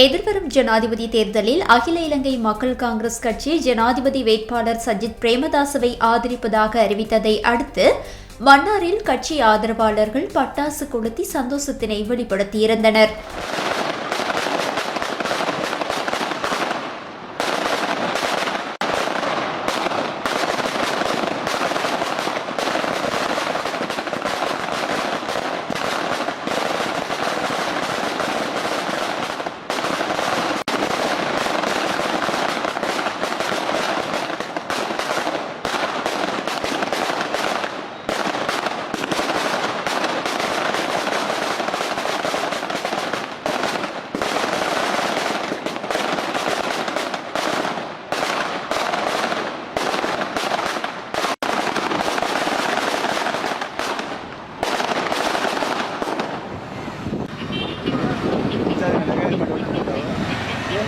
எதிர்வரும் ஜனாதிபதி தேர்தலில் அகில இலங்கை மக்கள் காங்கிரஸ் கட்சி ஜனாதிபதி வேட்பாளர் சஜித் பிரேமதாசவை ஆதரிப்பதாக அறிவித்ததை அடுத்து மன்னாரில் கட்சி ஆதரவாளர்கள் பட்டாசு கொளுத்தி சந்தோஷத்தினை வெளிப்படுத்தியிருந்தனர்.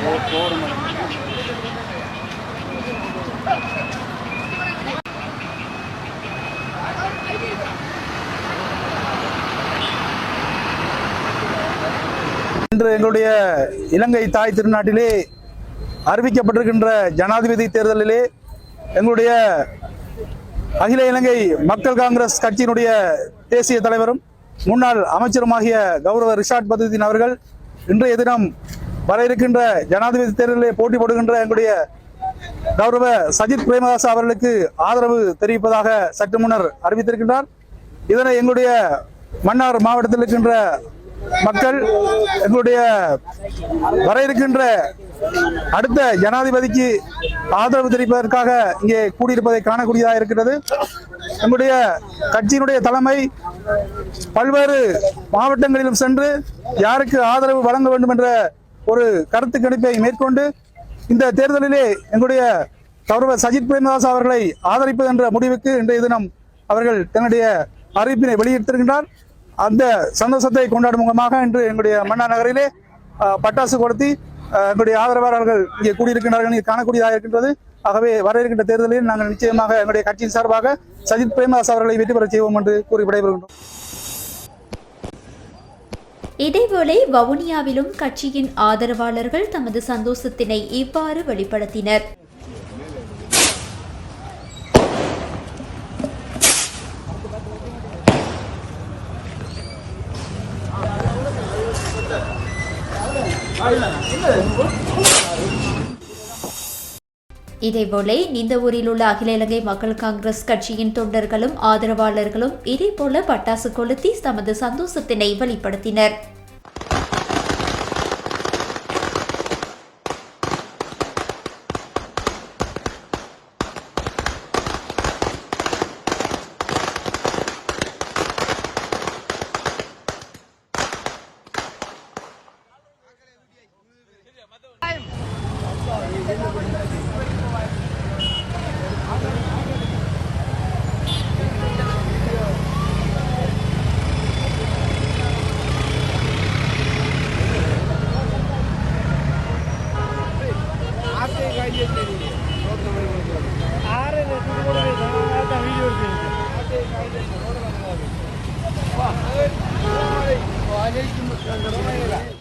இன்று எங்களுடைய இலங்கை தாய் திருநாட்டிலே அறிவிக்கப்பட்டிருக்கின்ற ஜனாதிபதி தேர்தலிலே எங்களுடைய அகில இலங்கை மக்கள் காங்கிரஸ் கட்சியினுடைய தேசிய தலைவரும் முன்னாள் அமைச்சருமாகிய கௌரவ ரிஷாட் பதுதீன் அவர்கள் இன்றைய தினம் வர இருக்கின்ற ஜனாதிபதி தேர்தலில் போட்டி போடுகின்ற எங்களுடைய கௌரவ சஜித் பிரேமதாஸ் அவர்களுக்கு ஆதரவு தெரிவிப்பதாக சற்று முன்னர் அறிவித்திருக்கின்றார். இதனை எங்களுடைய மன்னார் மாவட்டத்தில் இருக்கின்ற மக்கள் எங்களுடைய வர இருக்கின்ற அடுத்த ஜனாதிபதிக்கு ஆதரவு தெரிவிப்பதற்காக இங்கே கூடியிருப்பதை காணக்கூடியதாக இருக்கிறது. நம்முடைய கட்சியினுடைய தலைமை பல்வேறு மாவட்டங்களிலும் சென்று யாருக்கு ஆதரவு வழங்க வேண்டும் என்ற ஒரு கருத்து கணிப்பை மேற்கொண்டு இந்த தேர்தலிலே எங்களுடைய கௌரவ சஜித் பிரேமதாஸ் அவர்களை ஆதரிப்பது என்ற முடிவுக்கு இன்றைய தினம் அவர்கள் தன்னுடைய அறிவிப்பினை வெளியிட்டிருக்கின்றார். அந்த சந்தோஷத்தை கொண்டாடும் முகமாக இன்று எங்களுடைய மன்னா நகரிலே பட்டாசு கொளுத்தி எங்களுடைய ஆதரவாளர்கள் இங்கே கூடியிருக்கின்றார்கள் இங்கே காணக்கூடியதாக இருக்கின்றது. ஆகவே வர இருக்கின்ற தேர்தலில் நாங்கள் நிச்சயமாக எங்களுடைய கட்சியின் சார்பாக சஜித் பிரேமதாஸ் அவர்களை வெற்றி பெறச் செய்வோம் என்று கூறி விடைபெறுகின்றோம். இதேவேளை வவுனியாவிலும் கட்சியின் ஆதரவாளர்கள் தமது சந்தோஷத்தினை இவ்வாறு வெளிப்படுத்தினர். இதேபோல இந்த ஊரில் உள்ள அகில இலங்கை மக்கள் காங்கிரஸ் கட்சியின் தொண்டர்களும் ஆதரவாளர்களும் இதேபோல பட்டாசு கொளுத்தி தமது சந்தோஷத்தினை வெளிப்படுத்தினர் Thank you. Gracias.